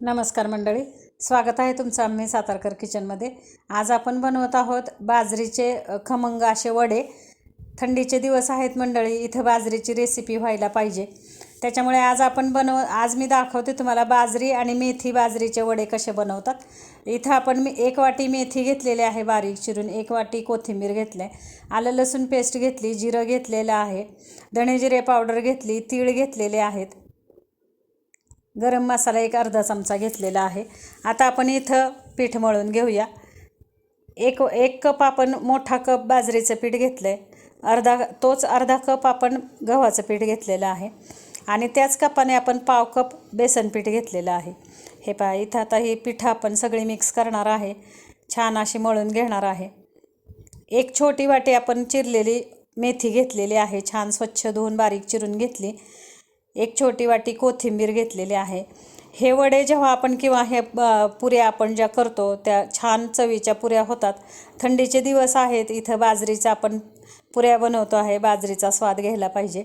नमस्कार मंडळी. स्वागत आहे तुमचं आम्ही सातारकर किचनमध्ये. आज आपण बनवत आहोत बाजरीचे खमंग असे वडे. थंडीचे दिवस आहेत मंडळी इथं बाजरीची रेसिपी व्हायला पाहिजे. त्याच्यामुळे आज आपण बनव आज मी दाखवते तुम्हाला बाजरी आणि मेथी बाजरीचे वडे कसे बनवतात. इथं आपण मी एक वाटी मेथी घेतलेली आहे बारीक चिरून एक वाटी कोथिंबीर घेतले. आलं लसूण पेस्ट घेतली जिरं घेतलेलं आहे. धणे जिरे पावडर घेतली तीळ घेतलेले आहेत. गरम मसाला एक अर्धा चमचा घेतलेला आहे. आता आपण इथं पीठ मळून घेऊया. एक एक कप आपण मोठा कप बाजरीचं पीठ घेतलं आहे अर्धा तोच अर्धा कप आपण गव्हाचं पीठ घेतलेलं आहे. आणि त्याच कपाने आपण पाव कप बेसन पीठ घेतलेलं आहे. हे पहा इथं आता ही पिठं आपण सगळी मिक्स करणार आहे. छान अशी मळून घेणार आहे. एक छोटी वाटी आपण चिरलेली मेथी घेतलेली आहे. छान स्वच्छ धुवून बारीक चिरून घेतली. एक छोटी वाटी कोथिंबीर घेतलेली आहे. हे वडे जेव्हा आपण किंवा हे ब- पुऱ्या आपण ज्या करतो त्या छान चवीच्या पुऱ्या होतात. थंडीचे दिवस आहेत इथं बाजरीचा आपण पुऱ्या बनवतो आहे बाजरीचा स्वाद घ्यायला पाहिजे.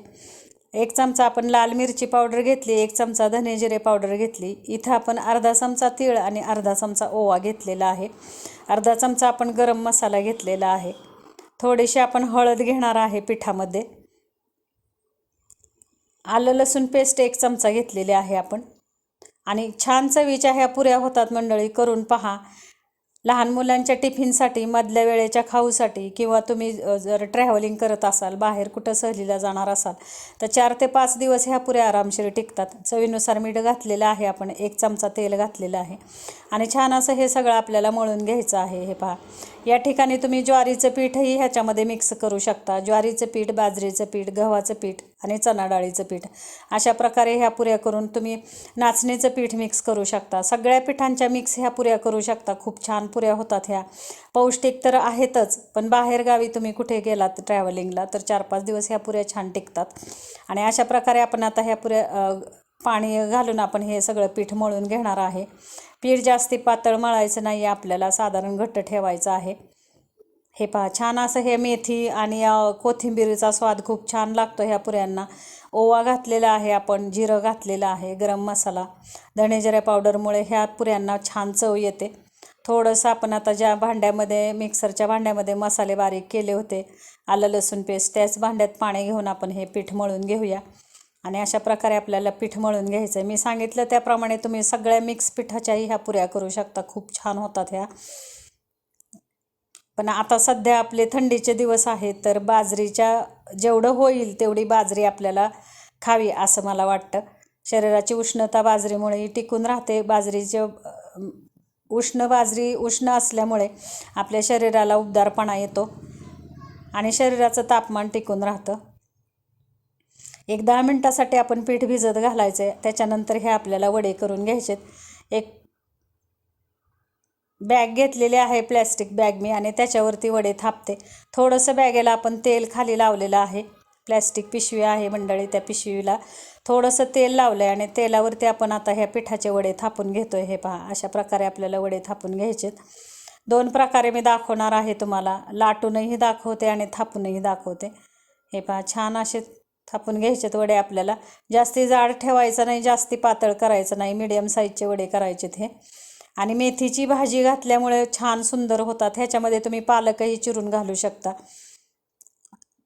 एक चमचा आपण लाल मिरची पावडर घेतली एक चमचा धने जिरे पावडर घेतली. इथं आपण अर्धा चमचा तीळ आणि अर्धा चमचा ओवा घेतलेला आहे. अर्धा चमचा आपण गरम मसाला घेतलेला आहे. थोडीशी आपण हळद घेणार आहे पिठामध्ये. आलं लसूण पेस्ट एक चमचा घेतलेली आहे आपण. आणि छान चवीच्या ह्या पुऱ्या होतात मंडळी करून पहा. लहान मुलांच्या टिफिनसाठी मधल्या वेळेच्या खाऊसाठी किंवा तुम्ही जर ट्रॅव्हलिंग करत असाल बाहेर कुठं सहलीला जाणार असाल तर चार ते पाच दिवस ह्या पुऱ्या आरामशीर टिकतात. चवीनुसार मीठ घातलेलं आहे आपण एक चमचा तेल घातलेलं आहे. आणि छान असं हे सगळं आपल्याला मळून घ्यायचं आहे हे पहा. या ठिकाणी तुम्ही ज्वारीचं पीठही ह्याच्यामध्ये मिक्स करू शकता. ज्वारीचं पीठ बाजरीचं पीठ गव्हाचं पीठ आणि चणा डाळीचं पीठ. अशा प्रकारे ह्या पुऱ्या करून तुम्ही नाचणीचं पीठ मिक्स करू शकता. सगळ्या पिठांच्या मिक्स ह्या पुऱ्या करू शकता. खूप छान पुऱ्या होतात ह्या. पौष्टिक तर आहेतच पण बाहेरगावी तुम्ही कुठे गेलात ट्रॅव्हलिंगला तर चार पाच दिवस ह्या पुऱ्या छान टिकतात. आणि अशा प्रकारे आपण आता ह्या पुऱ्या पाणी घालून आपण हे सगळं पीठ मळून घेणार आहे. पीठ जास्ती पातळ मळायचं नाही आपल्याला साधारण घट्ट ठेवायचं आहे. हे पहा छान असं हे मेथी आणि कोथिंबीरीचा स्वाद खूप छान लागतो ह्या पुऱ्यांना. ओवा घातलेला आहे आपण जिरं घातलेलं आहे गरम मसाला. धणे पावडरमुळे ह्या पुऱ्यांना छान चव येते. थोडंसं आपण आता ज्या भांड्यामध्ये मिक्सरच्या भांड्यामध्ये मसाले बारीक केले होते आलं लसूण पेस्ट त्याच भांड्यात पाणी घेऊन आपण हे पीठ मळून घेऊया. आणि अशा प्रकारे आपल्याला पीठ मळून घ्यायचं आहे मी सांगितलं त्याप्रमाणे तुम्ही सगळ्या मिक्स पिठाच्याही ह्या पुऱ्या करू शकता. खूप छान होतात ह्या. पण आता सध्या आपले थंडीचे दिवस आहेत तर बाजरीच्या जेवढं होईल तेवढी बाजरी आपल्याला खावी असं मला वाटतं. शरीराची उष्णता बाजरीमुळे टिकून राहते. बाजरीचे उष्ण बाजरी उष्ण असल्यामुळे आपल्या शरीराला उबदारपणा येतो आणि शरीराचं तापमान टिकून राहतं. एक दहा मिनटासाठी आपण पीठ भिजत घालायचं आहे त्याच्यानंतर हे आपल्याला वडे करून घ्यायचे एक बॅग घेतलेली आहे प्लॅस्टिक बॅग मी आणि त्याच्यावरती वडे थापते. थोडंसं बॅगेला आपण तेल खाली लावलेलं आहे. प्लॅस्टिक पिशवी आहे मंडळी त्या पिशवीला थोडंसं तेल लावलं आहे आणि तेलावरती आपण आता ह्या पिठाचे वडे थापून घेतो आहे हे पहा अशा प्रकारे आपल्याला वडे थापून घ्यायचेत. दोन प्रकारे मी दाखवणार आहे तुम्हाला. लाटूनही दाखवते आणि थापूनही दाखवते. हे पहा छान असे थापून घ्यायचेत वडे आपल्याला. जास्ती जाड ठेवायचं नाही जास्ती पातळ करायचं नाही. मीडियम साईजचे वडे करायचेत हे. आणि मेथीची भाजी घातल्यामुळे छान सुंदर होतात. ह्याच्यामध्ये तुम्ही पालकही चिरून घालू शकता.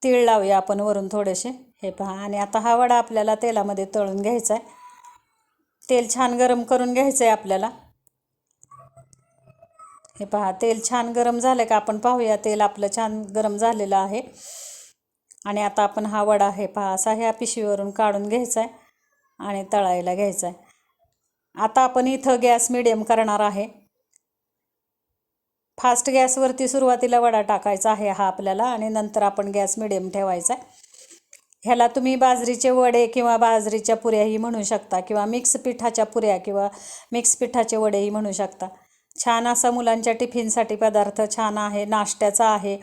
तीळ लावूया आपण वरून थोडेसे. हे पहा आणि आता हा वडा आपल्याला तेलामध्ये तळून घ्यायचा आहे तेल छान गरम करून घ्यायचं आहे आपल्याला. हे पहा तेल छान गरम झालं का आपण पाहूया. तेल आपलं छान गरम झालेलं आहे. आणि आता आपण हा वडा हे पहा असा ह्या पिशवीवरून काढून घ्यायचा आहे आणि तळायला घ्यायचा आहे आता आपण इथं गॅस मिडियम करणार आहे. फास्ट गॅसवरती सुरुवातीला वडा टाकायचा आहे हा आपल्याला आणि नंतर आपण गॅस मिडियम ठेवायचा आहे. ह्याला तुम्ही बाजरीचे वडे किंवा बाजरीच्या पुऱ्याही म्हणू शकता किंवा मिक्स पिठाच्या पुऱ्या किंवा मिक्स पिठाचे वडेही म्हणू शकता. छान असा मुलांच्या टिफिनसाठी पदार्थ छान आहे नाश्त्याचा आहे.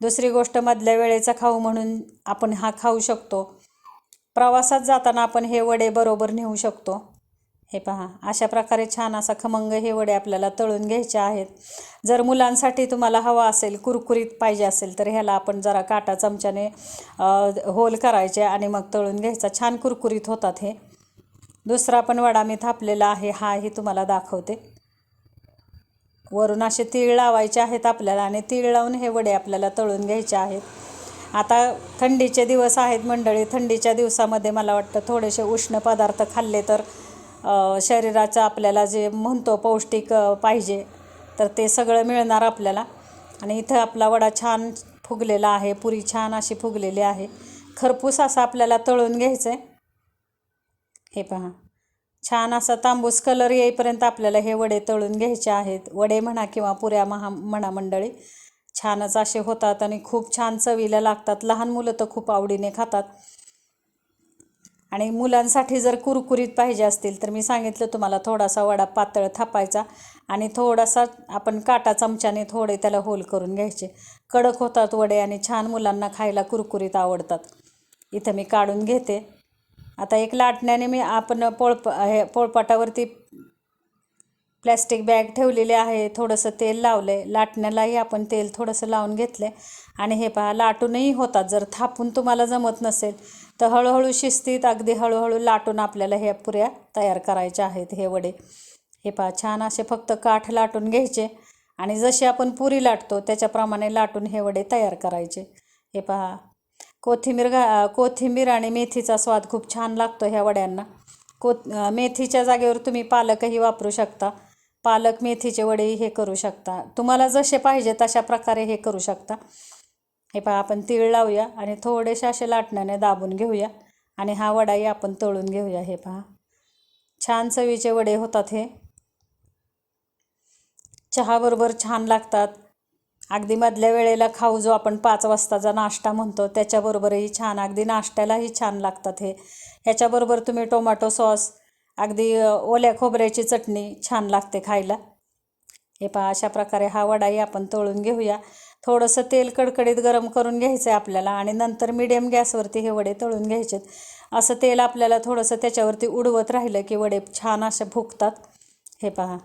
दुसरी गोष्ट मधल्या वेळेचा खाऊ म्हणून आपण हा खाऊ शकतो. प्रवासात जाताना आपण हे वडे बरोबर नेऊ शकतो. हे पहा अशा प्रकारे छान असा खमंग हे वडे आपल्याला तळून घ्यायचे आहेत. जर मुलांसाठी तुम्हाला हवा असेल कुरकुरीत पाहिजे असेल तर ह्याला आपण जरा काटा चमच्याने होल करायचे आणि मग तळून घ्यायचा. छान कुरकुरीत होतात हे. दुसरा पण वडा मी थापलेला आहे हाही तुम्हाला दाखवते. वरून असे तीळ लावायचे आहेत आपल्याला आणि तीळ लावून हे वडे आपल्याला तळून घ्यायचे आहेत. आता थंडीचे दिवस आहेत मंडळी थंडीच्या दिवसामध्ये मला वाटतं थोडेसे उष्ण पदार्थ खाल्ले तर शरीराचं आपल्याला जे म्हणतो पौष्टिक पाहिजे तर ते सगळं मिळणार आपल्याला. आणि इथं आपला वडा छान फुगलेला आहे पुरी छान अशी फुगलेली आहे. खरपूस असा आपल्याला तळून घ्यायचं आहे हे पहा. छान असा तांबूस कलर येईपर्यंत आपल्याला हे वडे तळून घ्यायचे आहेत. वडे म्हणा किंवा पुऱ्या महा म्हणा मंडळी छानच असे होतात आणि खूप छान चवीला लागतात. लहान मुलं तर खूप आवडीने खातात. आणि मुलांसाठी जर कुरकुरीत पाहिजे असतील तर मी सांगितलं तुम्हाला थोडासा वडा पातळ थापायचा आणि थोडासा आपण काटा चमच्याने थोडे त्याला होल करून घ्यायचे. कडक होतात वडे आणि छान मुलांना खायला कुरकुरीत आवडतात. इथं मी काढून घेते. आता एक लाटण्याने मी आपण पोळप हे पोळपाटावरती प्लॅस्टिक बॅग ठेवलेली आहे. थोडंसं तेल लावलं आहे लाटण्यालाही आपण तेल थोडंसं लावून घेतलं आहे आणि हे पहा लाटूनही होतात. जर थापून तुम्हाला जमत नसेल तर हळूहळू शिस्तीत अगदी हळूहळू लाटून आपल्याला ह्या पुऱ्या तयार करायच्या आहेत हे वडे. हे पहा छान असे फक्त काठ लाटून घ्यायचे आणि जशी आपण पुरी लाटतो त्याच्याप्रमाणे लाटून हे वडे तयार करायचे. हे पहा कोथिंबीर घा कोथिंबीर आणि मेथीचा स्वाद खूप छान लागतो ह्या वड्यांना. को मेथीच्या जागेवर तुम्ही पालकही वापरू शकता. पालक मेथीचे वडे हे करू शकता. तुम्हाला जसे पाहिजे तशा प्रकारे हे करू शकता. हे पहा आपण तीळ लावूया आणि थोडेसे असे लाटण्याने दाबून घेऊया आणि हा वडाही आपण तळून घेऊया हे पहा. छान चवीचे वडे होतात हे. चहाबरोबर छान लागतात. अगदी मधल्या वेळेला खाऊ जो आपण पाच वाजताचा नाश्ता म्हणतो त्याच्याबरोबरही छान अगदी नाश्त्यालाही छान लागतात हे. ह्याच्याबरोबर तुम्ही टोमॅटो सॉस अगदी ओल्या खोबऱ्याची चटणी छान लागते खायला. हे पहा अशा प्रकारे हा वडाही आपण तळून घेऊया. थोडंसं तेल कडकडीत गरम करून घ्यायचं आहे आपल्याला आणि नंतर मिडियम गॅसवरती हे वडे तळून घ्यायचेत. असं तेल आपल्याला थोडंसं त्याच्यावरती उडवत राहिलं की वडे छान असे फुगतात हे पहा.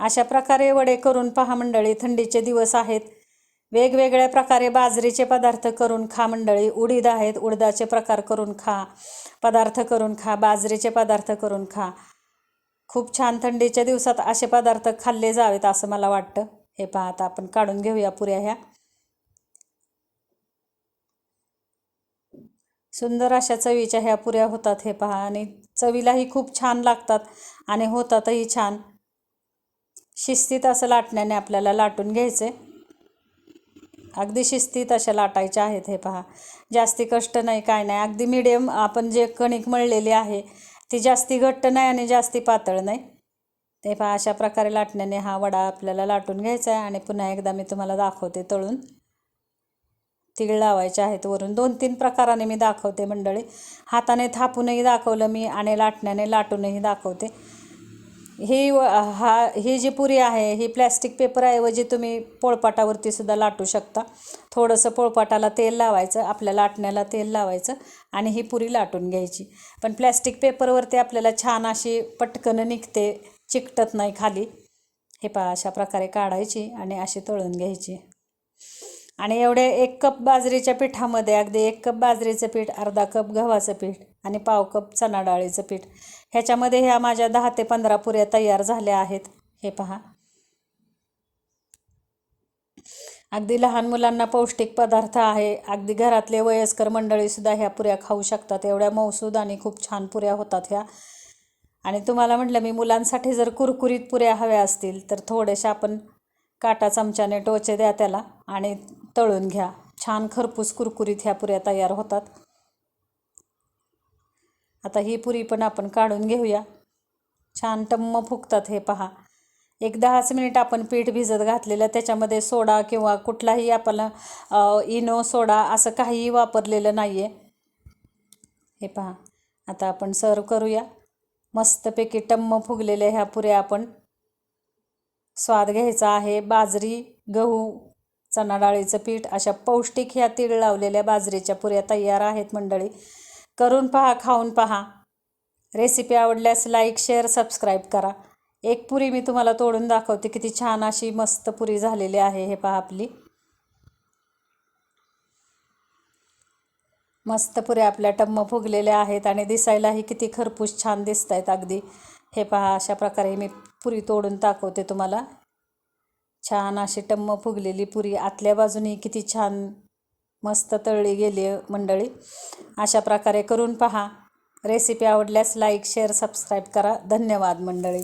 अशा प्रकारे वडे करून पहा मंडळी थंडीचे दिवस आहेत. वेगवेगळ्या प्रकारे बाजरीचे पदार्थ करून खा मंडळी. उडीद आहेत उडदाचे प्रकार करून खा. पदार्थ करून खा बाजरीचे पदार्थ करून खा. खूप छान थंडीच्या दिवसात असे पदार्थ खाल्ले जावेत असं मला वाटतं. हे पहा आता आपण काढून घेऊया पुऱ्या ह्या. सुंदर अशा चवीच्या ह्या पुऱ्या होतात हे पहा आणि चवीलाही खूप छान लागतात आणि होतातही छान. शिस्तीत असं लाटण्याने आपल्याला लाटून घ्यायचे. अगदी शिस्तीत अशा लाटायच्या आहेत हे पहा. जास्ती कष्ट नाही काय नाही. अगदी मिडियम आपण जे कणिक मळलेली आहे ती जास्ती घट्ट नाही आणि जास्ती पातळ नाही. ते पहा अशा प्रकारे लाटण्याने हा वडा आपल्याला लाटून घ्यायचा आहे आणि पुन्हा एकदा मी तुम्हाला दाखवते तळून. तीळ लावायचे आहेत वरून. दोन तीन प्रकाराने मी दाखवते मंडळी. हाताने थापूनही दाखवलं मी आणि लाटण्याने लाटूनही दाखवते. ही व- हा ही जी पुरी आहे ही प्लॅस्टिक पेपरऐवजी तुम्ही पोळपाटावरती सुद्धा लाटू शकता. थोडंसं पोळपाटाला तेल लावायचं आपल्या लाटण्याला तेल लावायचं आणि ही पुरी लाटून घ्यायची. पण प्लॅस्टिक पेपरवरती आपल्याला छान अशी पटकन निघते चिकटत नाही खाली. हे पहा अशा प्रकारे काढायची आणि अशी तळून घ्यायची. आणि एवढे एक कप बाजरीच्या पिठामध्ये अगदी एक कप बाजरीचं पीठ अर्धा कप गव्हाचं पीठ आणि पाव कप चणा डाळीचं पीठ. ह्याच्यामध्ये ह्या माझ्या दहा ते पंधरा पुऱ्या तयार झाल्या आहेत. हे पहा. अगदी लहान मुलांना पौष्टिक पदार्थ आहे. अगदी घरातले वयस्कर मंडळीसुद्धा ह्या पुऱ्या खाऊ शकतात. एवढ्या मौसूद आणि खूप छान पुऱ्या होतात ह्या. आणि तुम्हाला म्हटलं मी मुलांसाठी जर कुरकुरीत पुऱ्या हव्या असतील तर थोड्याशा आपण काटा चमच्याने टोचे द्या त्याला आणि तळून घ्या. छान खरपूस कुरकुरीत ह्या पुऱ्या तयार होतात. आता ही पुरी पण आपण काढून घेऊया. छान टम्म फुगतात हे पहा. एक दहाच मिनिट आपण पीठ भिजत घातलेलं त्याच्यामध्ये सोडा किंवा कुठलाही आपला इनो सोडा असं काहीही वापरलेलं नाही आहे हे पहा. आता आपण सर्व करूया. मस्तपैकी टम्म फुगलेल्या ह्या पुऱ्या आपण. स्वाद घ्यायचा आहे. बाजरी गहू चणा डाळीचं पीठ अशा पौष्टिक ह्या तीळ लावलेल्या बाजरीच्या पुऱ्या तयार आहेत मंडळी. करून पहा खाऊन पहा. रेसिपी आवडल्यास लाईक शेअर सबस्क्राईब करा. एक पुरी मी तुम्हाला तोडून दाखवते किती छान अशी मस्त पुरी झालेली आहे हे पहा आपली. मस्त पुऱ्या आपल्या टम्म फुगलेल्या आहेत आणि दिसायलाही किती खरपूस छान दिसत आहेत अगदी. हे पहा अशा प्रकारे मी पुरी तोडून दाखवते तुम्हाला. छान अशी टम्म फुगलेली पुरी आतल्या बाजूनही किती छान मस्त तळली गेली मंडळी. अशा प्रकारे करून पहा. रेसिपी आवडल्यास लाईक शेअर सबस्क्राईब करा. धन्यवाद मंडळी.